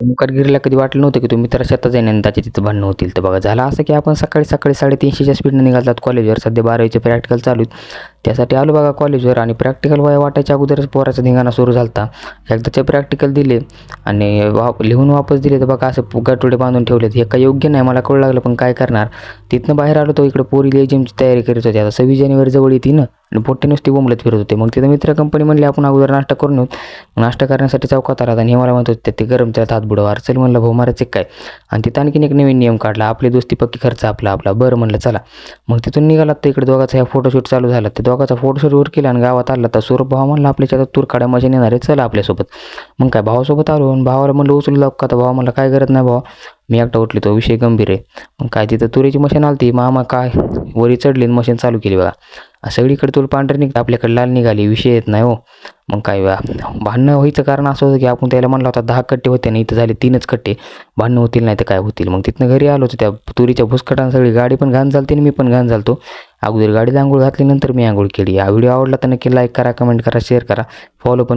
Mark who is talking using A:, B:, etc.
A: ओमकारगिरीला कधी वाटलं नव्हतं की तुम्ही तर शेतात जाईन आणि तिथं भांडणं होतील. तर बघा झालं असं की आपण सकाळी सकाळी साडेतीनशेच्या स्पीडनं निघालात कॉलेजवर सध्या बारावीचे प्रॅक्टिकल चालू आहेत. त्यासाठी आलो बघा कॉलेजवर आणि प्रॅक्टिकल वया वाटायच्या अगोदरच पोराचा धिंगाणा सुरू झाला एकदाचे प्रॅक्टिकल दिले आणि वा लिहून वापस दिले. तर बघा असं गटोडे बांधून ठेवले हे काय योग्य नाही मला कळू लागलं पण काय करणार? तिथनं बाहेर आलो तो इकडे पोरी लेजिमची तयारी करीत होती. आता सव्वीस जानेवारी जवळ येते ना. आणि पोट्टे नुसती बोंबलत फिरत होते. मग तिथं मित्र कंपनी म्हणली आपण अगोदर नाश्ता करून येऊ. नाश्ता करण्यासाठी चौकात आला आणि हे मला म्हणत होते ते गरम त्यात हात बुडवा. चल म्हणलं भाऊ मारायचं काय? आणि तिथं आणखीन एक नवीन नियम काढला आपली दोस्ती पक्की खर्च आपला आपला. बरं म्हणलं चला. मग तिथून निघाला तर इकडे दोघाचा ह्या फोटोशूट चालू झाला. ते दोघाचा फोटोशूट वर केला आणि गावात आला तर सूरभ भाऊ म्हणला आपल्याच्या तूर काड्या मशीन येणार आहे चला आपल्यासोबत. मग काय भावासोबत आलो आणि भावाला म्हणलं उचलू लाग का तर भावा मला काय करत नाही भावा. मी एकटा उठली तो विषय गंभीर आहे. मग काय तिथं तुरीची मशीन आलती मामा काय वरी चढली मशीन चालू केली बघा. सगळीकडे तुला पांढरे निघते आपल्याकडे लाल निघाली विषय येत नाही हो. मग काय वेळा भांडणं व्हायचं कारण असं होतं की आपण त्याला म्हणलं होता दहा कट्टे होते ना इथं झाले तीनच कट्टे. भांडणं होतील नाही तर काय होतील? मग तिथनं घरी आलो होतो त्या तुरीच्या भुसकटानं सगळी गाडी पण घाण झालती आणि मी पण घाण झालतो. अगोदर गाडीत आंघोळ घातली नंतर मी आंघोळ केली. हा व्हिडिओ आवडला तर नक्की लाईक करा कमेंट करा शेअर करा. फॉलो पण